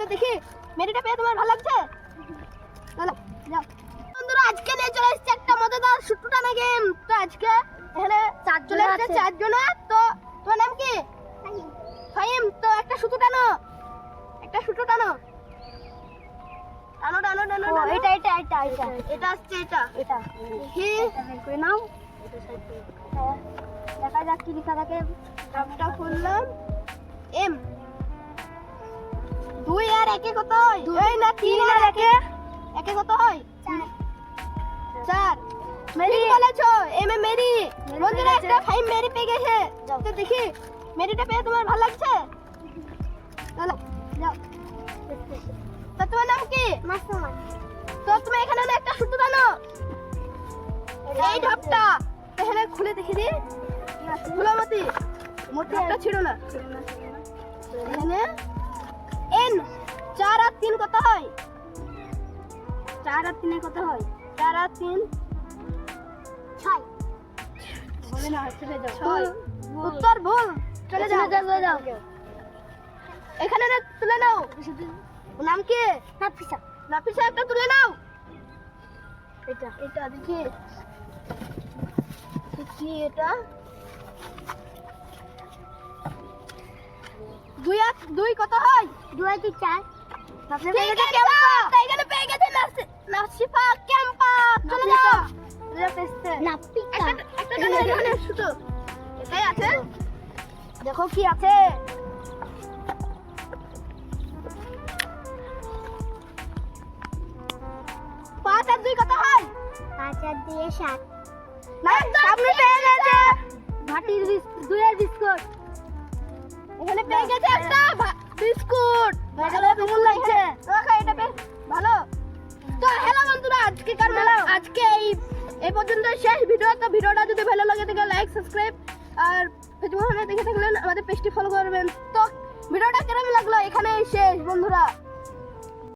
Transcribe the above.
তো দেখি মেরিটা পেয়ে তোমার ভালো লাগছে? চলো যাও। বন্ধুরা আজকে নিয়ে চলে এসেছে একটা মজাদার শুটুটানা গেম তো আজকে এখানে চার চলে আছে। চারজনের তো তোমার নাম কি? ফাহিম। তো একটা শুটু টানো। একটা শুটু টানো। টানো টানো টানো এটা এটা এটা এটা। এটা আসছে এটা। এটা। এটা করে নাও। হ্যাঁ, দেখা যাক কি লেখা থাকে। টপটা খুললাম। এম আর একে কত হয়? এই না তিন আর একে? একে কত হয়? চার। মেরি বলেছ? M A Mary. বন্ধুরা একটা ফাইভ মেরি পেয়ে গেছে। তো দেখি মেরিটা পেয়ে তোমার ভালো লাগছে? চলো যাও। তো তোমার নাম কি? মাসুমান তো তুমি এখানে না একটা সুতো টানো? এই ঢপটা এখানে খুলে দেখে দি খুলো মতি। মতি একটা ছিল না। এখানে কত হয়? চার আর তিনে কত হয়? চার আর তিন? ছয়। উত্তর ভুল। চলে যাও। চলে যাও। এখানে তুলে নাও। নাম কি? নাফিসা। নাফিসা একটা তুলে নাও। এটা এটা দেখি। দেখি এটা। দুই দুই কত হয়? দুই আর চার। দেখো কি আছে পাঁচ আর দুই কত হয় পাঁচ আর দিয়ে সাত না সামনে পেয়ে গেছে ভাটির দুই আর বিস্কুট এখানে পেয়ে গেছে একটা বিস্কুট ভালো কেমন লাগছে? এটা বেশ ভালো। তো হ্যালো বন্ধুরা আজকে কার মেলা আজকে এই এই পর্যন্ত শেষ ভিডিও তো ভিডিওটা যদি ভালো লাগে লাইক সাবস্ক্রাইব আর ফেসবুক দেখে থাকলেন আমাদের পেজটি ফলো করবেন। তো ভিডিওটা কেমন লাগল? এখানেই শেষ বন্ধুরা।